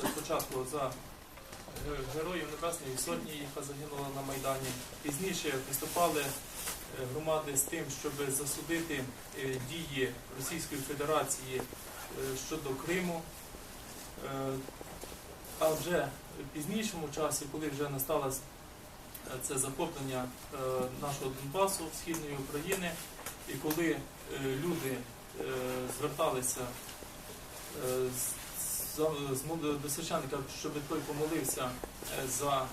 Це спочатку за е, героїв Небесної Сотні, яка загинула на Майдані. Пізніше виступали е, громади з тим, щоб засудити е, дії Російської Федерації щодо Криму. А вже в пізнішому часі, коли вже настало це захоплення нашого Донбасу, Східної України, і коли люди зверталися з- до священника, щоб той помолився е, за е,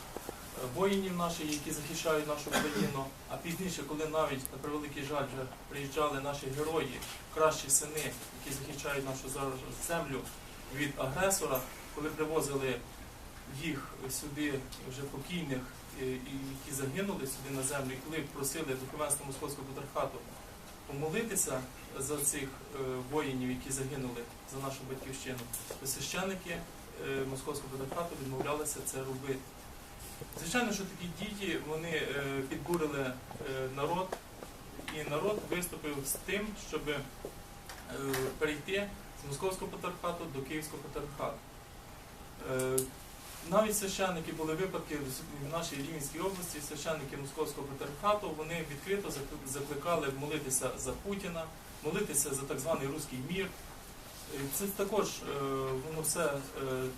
воїнів наших, які захищають нашу країну. А пізніше, коли навіть на превеликий жаль вже приїжджали наші герої, кращі сини, які захищають нашу землю від агресора, коли привозили їх сюди вже покійних, е, які загинули сюди на землю, і коли просили духовенство Московського патріархату помолитися за цих е, воїнів, які загинули за нашу батьківщину, то священники е, Московського патріархату відмовлялися це робити. Звичайно, що такі дії вони е, підбурили народ, і народ виступив з тим, щоб перейти з Московського патріархату до Київського патріархату. Навіть священники були випадки в нашій Рівненській області, священники Московського патріархату, вони відкрито закликали молитися за Путіна, молитися за так званий руський мір. Це також е, воно все е,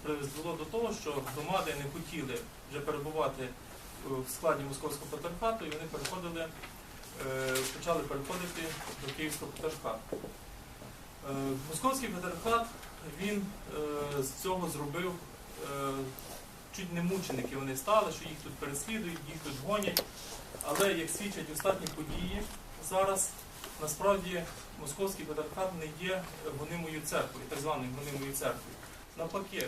призвело до того, що громади не хотіли вже перебувати е, в складі Московського патріархату, і вони переходили, почали переходити до Київського патріархату. Московський патріархат він з цього зробив чуть не мученики вони стали, що їх тут переслідують, їх тут гонять. Але як свідчать останні події зараз, насправді московський патріархат не є гонимою церквою, так званою гонимою церквою. Навпаки,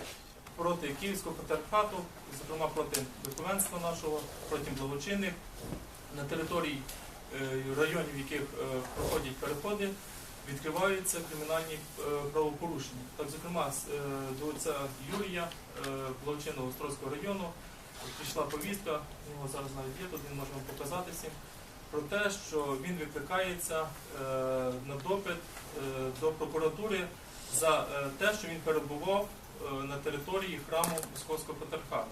проти Київського патріархату, зокрема проти духовенства нашого, проти благочинних на території е, районів, в яких е, проходять переходи, відкриваються кримінальні е, правопорушення. Так, зокрема, е, до отця Юрія, е, благочинного Острозького району, прийшла повістка, у нього зараз навіть є, тут він може вам показати всім, про те, що він викликається е, на допит е, до прокуратури за е, те, що він перебував е, на території храму Московського патріархату.